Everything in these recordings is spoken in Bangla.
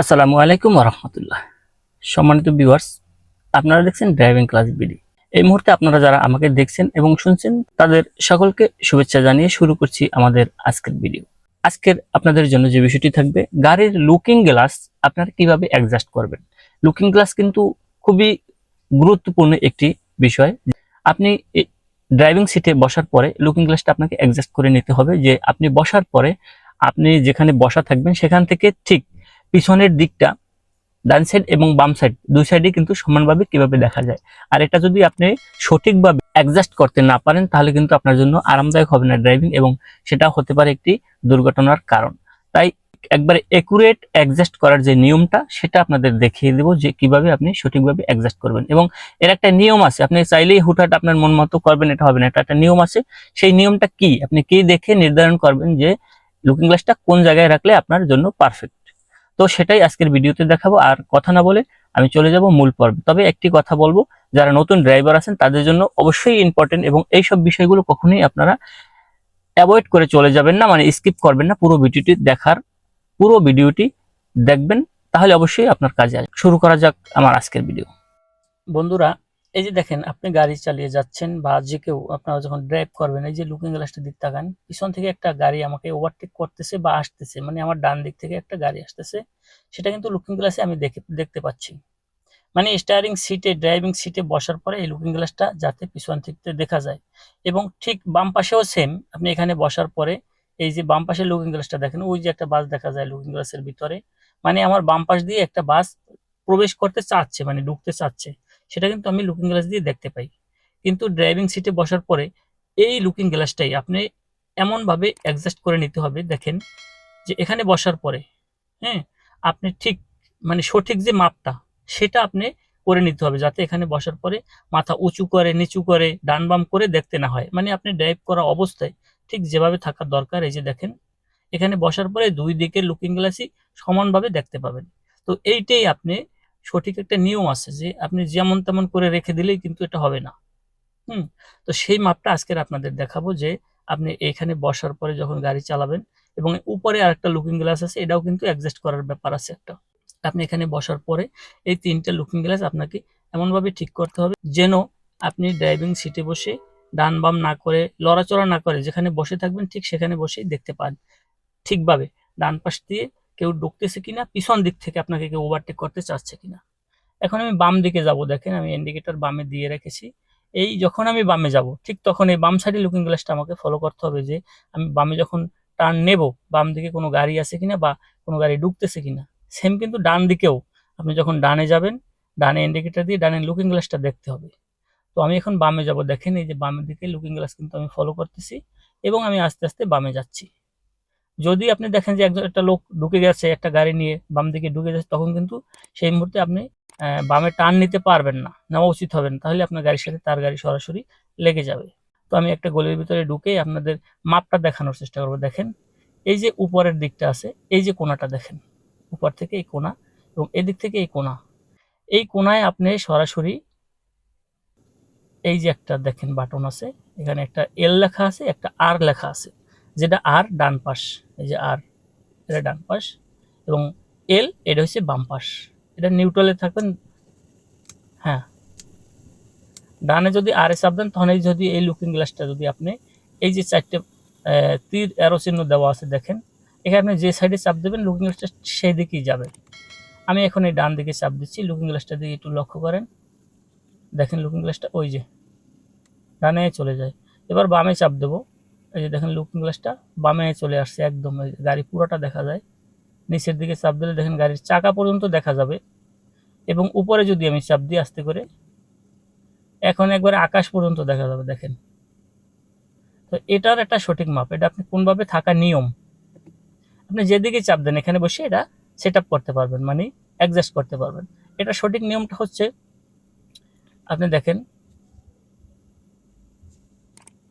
আসসালামু আলাইকুম রহমতুল্লাহ সম্মানিত ভিউয়ার্স আপনারা দেখছেন ড্রাইভিং ক্লাস বিডি এই মুহূর্তে আপনারা যারা আমাকে দেখছেন এবং শুনছেন, তাদের সকলকে শুভেচ্ছা জানিয়ে শুরু করছি আমাদের আজকের ভিডিও আজকের আপনাদের জন্য যে বিষয়টি থাকবে, গাড়ির লুকিং গ্লাস আপনারা কীভাবে অ্যাডজাস্ট করবেন? লুকিং গ্লাস কিন্তু খুবই গুরুত্বপূর্ণ একটি বিষয়। আপনি ড্রাইভিং সিটে বসার পরে লুকিং গ্লাসটা আপনাকে অ্যাডজাস্ট করে নিতে হবে যে আপনি বসার পরে আপনি যেখানে বসা থাকবেন, সেখান থেকে ঠিক পিছনের দিকটা, ডান সাইড এবং বাম সাইড দুই সাইডে কিন্তু সমানভাবে কীভাবে দেখা যায়। আর এটা যদি আপনি সঠিকভাবে অ্যাডজাস্ট করতে না পারেন, তাহলে কিন্তু আপনার জন্য আরামদায়ক হবে না ড্রাইভিং এবং সেটা হতে পারে একটি দুর্ঘটনার কারণ। তাই একবারে একুরেট অ্যাডজাস্ট করার যে নিয়মটা, সেটা আপনাদের দেখিয়ে দেবো যে কীভাবে আপনি সঠিকভাবে অ্যাডজাস্ট করবেন। এবং এর একটা নিয়ম আছে, আপনি চাইলেই হুটহাট আপনার মন মতো করবেন, এটা হবে না। এটা একটা নিয়ম আছে, সেই নিয়মটা কি? আপনি কি দেখে নির্ধারণ করবেন যে লুকিং গ্লাসটা কোন জায়গায় রাখলে আপনার জন্য পারফেক্ট তো সেটাই আজকের ভিডিওতে দেখাবো। আর কথা না বলে আমি চলে যাব মূল পর্বে। তবে একটি কথা বলব, যারা নতুন ড্রাইভার আছেন, তাদের জন্য অবশ্যই ইম্পর্টেন্ট এবং এইসব বিষয়গুলো কখনোই আপনারা অ্যাভয়েড করে চলে যাবেন না মানে স্কিপ করবেন না। পুরো ভিডিওটি দেখার, পুরো ভিডিওটি দেখবেন, তাহলে অবশ্যই আপনার কাজে আসবে। শুরু করা যাক আমার আজকের ভিডিও বন্ধুরা এই যে দেখেন, আপনি গাড়ি চালিয়ে যাচ্ছেন বা যে কেউ আপনারা যখন ড্রাইভ করবেন, এই যে লুকিং গ্লাসটা দিক তাকান, পিছন থেকে একটা গাড়ি আমাকে ওভারটেক করতেছে বা আসতেছে মানে আমার ডান দিক থেকে একটা গাড়ি আসতেছে, সেটা কিন্তু লুকিং গ্লাসে আমি দেখে, দেখতে পাচ্ছি। মানে স্টারিং সিটে ড্রাইভিং সিটে বসার পরে এই লুকিং গ্লাসটা যাতে পিছন থেকে দেখা যায়। এবং ঠিক বাম পাশেও সেম আপনি এখানে বসার পরে এই যে বাম পাশে লুকিং গ্লাসটা দেখেন, ওই যে একটা বাস দেখা যায় লুকিং গ্লাসের ভিতরে। মানে আমার বাম পাশ দিয়ে একটা বাস প্রবেশ করতে চাচ্ছে মানে ঢুকতে চাচ্ছে। সেটা কিন্তু আমি লুকিং গ্লাস দিয়ে দেখতে পাই। কিন্তু ড্রাইভিং সিটে বসার পরে এই লুকিং গ্লাসটাই আপনি এমনভাবে অ্যাডজাস্ট করে নিতে হবে, দেখেন, যে এখানে বসার পরে হ্যাঁ আপনি ঠিক মানে সঠিক যে মাপটা, সেটা আপনি করে নিতে হবে যাতে এখানে বসার পরে মাথা উঁচু করে, নিচু করে, ডান বাম করে দেখতে না হয়। মানে আপনি ড্রাইভ করা অবস্থায় ঠিক যেভাবে থাকার দরকার, এই যে দেখেন, এখানে বসার পরে দুই দিকের লুকিং গ্লাসই সমানভাবে দেখতে পাবেন। তো এইটাই আপনি সঠিক একটা নিয়ম আছে যে আপনি যেমন তেমন করে রেখে দিলেই কিন্তু এটা হবে না। হুম? তো সেই মাপটা আজকের আপনাদের দেখাবো যে আপনি এখানে বসার পরে যখন গাড়ি চালাবেন এবং উপরে আরেকটা লুকিং গ্লাস আছে, এটাও কিন্তু অ্যাডজাস্ট করার ব্যাপার আছে একটা। আপনি এখানে বসার পরে এই তিনটা লুকিং গ্লাস আপনাকে এমনভাবে ঠিক করতে হবে যেন আপনি ড্রাইভিং সিটে বসে ডান বাম না করে, লড়াচড়া না করে যেখানে বসে থাকবেন ঠিক সেখানে বসেই দেখতে পান। ঠিকভাবে ডান পাশ দিয়ে কেউ ঢুকতেছে কিনা, পিছন দিক থেকে আপনাকে কেউ ওভারটেক করতে চাচ্ছে কিনা। এখন আমি বাম দিকে যাব, দেখেন আমি ইন্ডিকেটর বামে দিয়ে রেখেছি। এই যখন আমি বামে যাব, ঠিক তখন এই বাম সাইডে লুকিং গ্লাসটা আমাকে ফলো করতে হবে যে, আমি বামে যখন টার্ন নেব, বাম দিকে কোনো গাড়ি আছে কিনা বা কোনো গাড়ি ঢুকতেছে কিনা। সেম কিন্তু ডান দিকেও, আপনি যখন ডানে যাবেন, ডানে ইন্ডিকেটর দিয়ে ডানে লুকিং গ্লাসটা দেখতে হবে। তো আমি এখন বামে যাব, দেখেন এই যে বামের দিকে লুকিং গ্লাস কিন্তু আমি ফলো করতেছি এবং আমি আস্তে আস্তে বামে যাচ্ছি। যদি আপনি দেখেন যে একজন একটা লোক ঢুকে গেছে একটা গাড়ি নিয়ে, বাম দিকে ঢুকে যাচ্ছে তখন কিন্তু সেই মুহূর্তে আপনি বামে টার্ন নিতে পারবেন না, নেওয়া উচিত হবেন তাহলে আপনার গাড়ির সাথে তার গাড়ি সরাসরি লেগে যাবে। তো আমি একটা গলির ভিতরে ঢুকে আপনাদের মাপটা দেখানোর চেষ্টা করব। দেখেন, এই যে উপরের দিকটা আছে, এই যে কোনাটা দেখেন, উপর থেকে এই কোনা এবং এদিক থেকে এই কোনা। এই কোনায় আপনি সরাসরি এই যে একটা দেখেন বাটন আছে, এখানে একটা এল লেখা আছে, একটা আর লেখা আছে। যেটা আর ডান পাশ, এই যে আর, এটা ডান পাশ এবং এল, এটা হচ্ছে বাম পাশ। এটা নিউট্রালে থাকবেন হ্যাঁ। ডানে যদি আর এ চাপ দেন তখন এই যদি এই লুকিং গ্লাসটা যদি আপনি এই যে চারটে তীর অ্যারো চিহ্ন দেওয়া আছে, দেখেন, এখানে আপনি যে সাইডে চাপ দেবেন লুকিং গ্লাসটা সেই দিকেই যাবে। আমি এখন এই ডান দিকে চাপ দিচ্ছি লুকিং গ্লাসটা দিকে একটু লক্ষ্য করেন। দেখেন লুকিং গ্লাসটা ওই যে, ডানে চলে যায়। এবার বামে চাপ দেবো। এই যে দেখেন লুকিং গ্লাসটা বামে চলে আসছে একদম গাড়ি পুরোটা দেখা যায়। নিচের দিকে চাপ দিলে দেখেন গাড়ির চাকা পর্যন্ত দেখা যাবে। এবং উপরে যদি আমি চাপ দিই আস্তে করে, এখন একবারে আকাশ পর্যন্ত দেখা যাবে, দেখেন। তো এটার একটা সঠিক মাপ, এটা আপনি কোনভাবে থাকা নিয়ম। আপনি যেদিকে চাপ দেন এখানে বসে এটা সেট করতে পারবেন মানে অ্যাডজাস্ট করতে পারবেন। এটা সঠিক নিয়মটা হচ্ছে, আপনি দেখেন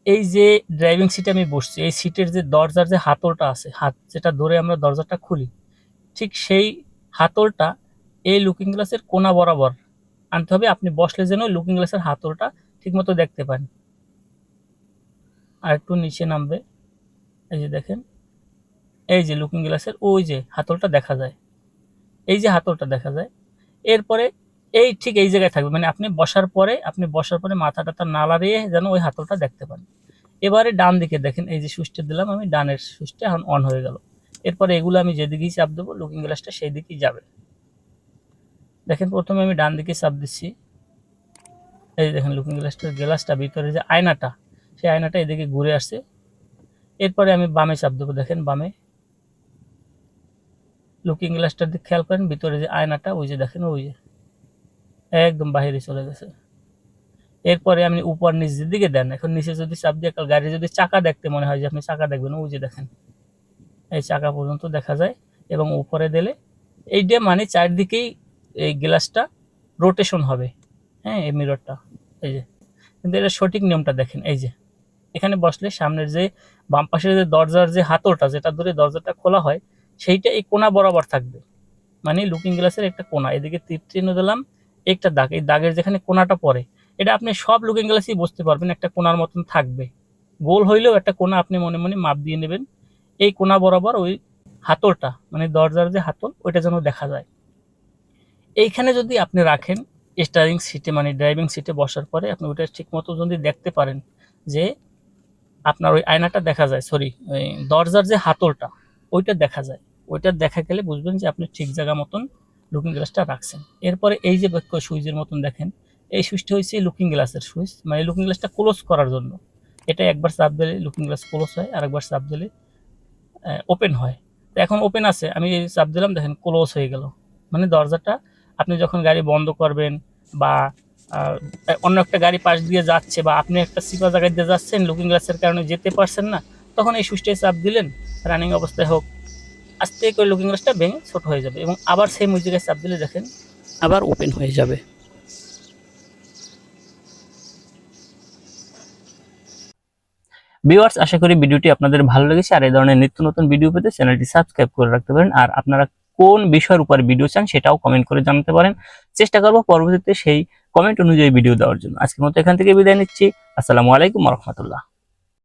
এই যে ড্রাইভিং সিটে আমি বসছি, এই সিটের যে দরজার যে হাতলটা আছে, হাত যেটা ধরে আমরা দরজাটা খুলি, ঠিক সেই হাতলটা এই লুকিং গ্লাসের কোনা বরাবর আনতে হবে। আপনি বসলে যেন লুকিং গ্লাসের হাতলটা ঠিকমতো দেখতে পান। আর একটু নিচে নামবে, এই যে দেখেন, এই যে লুকিং গ্লাসের ওই যে হাতলটা দেখা যায়, এই যে হাতলটা দেখা যায়। এরপরে এই ঠিক এই জায়গায় থাকবে। মানে আপনি বসার পরে, আপনি বসার পরে মাথাটা তার নালা দিয়ে যেন ওই হাতলটা দেখতে পান। এবারে ডান দিকে দেখেন, এই যে সুইচটা দিলাম আমি, ডানের সুইচটা এখন অন হয়ে গেল। এরপরে এগুলো আমি যেদিকেই চাপ দেবো লুকিং গ্লাসটা সেই দিকেই যাবে। দেখেন, প্রথমে আমি ডান দিকে চাপ দিচ্ছি। এই দেখেন লুকিং গ্লাসটার গ্লাসটা ভিতরে যে আয়নাটা, সেই আয়নাটা এদিকে ঘুরে আসছে। এরপরে আমি বামে চাপ দেবো, দেখেন, বামে। লুকিং গ্লাসটার দিকে খেয়াল করেন, ভিতরে যে আয়নাটা, ওই যে দেখেন, ওই যে। একদম বাহিরে চলে গেছে। এরপরে আপনি উপর নিচ দিকে দেন, এখন নিচে যদি চাপ দিয়ে গাড়ি যদি চাকা দেখতে মনে হয় যে আপনি চাকা দেখবেন, ওই যে দেখেন, এই চাকা পর্যন্ত দেখা যায় এবং উপরে দিলে এইটা মানে চারদিকেই এই গ্লাসটা রোটেশন হবে। হ্যাঁ এই মিররটা এই যে। কিন্তু এটা সঠিক নিয়মটা দেখেন, এই যে। এখানে বসলে সামনের যে বাম পাশের যে দরজার যে হাতলটা, যেটা ধরে দরজাটা খোলা হয়, সেইটা এই কোনা বরাবর থাকবে। মানে লুকিং গ্লাসের একটা কোনা এদিকে তীর চিহ্ন দিলাম একটা দাগ, এই দাগের যেখানে কোনাটা পড়ে, এটা আপনি সব লুকিং গ্লাসই বুঝতে পারবেন, একটা কোনার মতন থাকবে। গোল হইলেও একটা কোনা আপনি মনে মনে মাপ দিয়ে নেবেন। এই কোনা বরাবর ওই হাতলটা মানে দরজার যে হাতল, ওইটা যেন দেখা যায়। এইখানে যদি আপনি রাখেন স্টারিং সিটে মানে ড্রাইভিং সিটে বসার পরে, আপনি ওইটা ঠিক মতো যদি দেখতে পারেন যে আপনার ওই আয়নাটা দেখা যায় সরি ওই দরজার যে হাতলটা, ওইটা দেখা যায়। ওইটা দেখা গেলে বুঝবেন যে আপনি ঠিক জায়গা মতন লুকিং গ্লাসটা রাখছেন। এরপরে এই যে বাক্য সুইচের মতন দেখেন, এই সুইচটা হয়েছে লুকিং গ্লাসের সুইচ মানে লুকিং গ্লাসটা ক্লোজ করার জন্য। এটা একবার চাপ দিলে লুকিং গ্লাস ক্লোজ হয় আর একবার চাপ দিলে ওপেন হয়। তো এখন ওপেন আছে, আমি চাপ দিলাম, দেখেন ক্লোজ হয়ে গেল। মানে দরজাটা, আপনি যখন গাড়ি বন্ধ করবেন বা অন্য একটা গাড়ি পাশ দিয়ে যাচ্ছে বা আপনি একটা সিপা জায়গায় দিয়ে যাচ্ছেন লুকিং গ্লাসের কারণে যেতে পারছেন না, তখন এই সুইচটায় চাপ দিলেন রানিং অবস্থায় হোক আস্তে করে লুকিং গ্লাসটা ভেঙে ছোট হয়ে যাবে এবং আবার সেই মিউজিকে চাপ দিলে দেখেন আবার ওপেন হয়ে যাবে। ভিউয়ার্স আশা করি ভিডিওটি আপনাদের ভালো লেগেছে। আর এই ধরনের নিত্য নতুন ভিডিও পেতে চ্যানেলটি সাবস্ক্রাইব করে রাখতে পারেন। আর আপনারা কোন বিষয়ের উপর ভিডিও চান সেটাও কমেন্ট করে জানাতে পারেন। চেষ্টা করব পরবর্তীতে সেই কমেন্ট অনুযায়ী ভিডিও দেওয়ার জন্য। আজকের মতো এখান থেকে বিদায় নিচ্ছি। আসসালামু আলাইকুম রহমতুল্লাহ।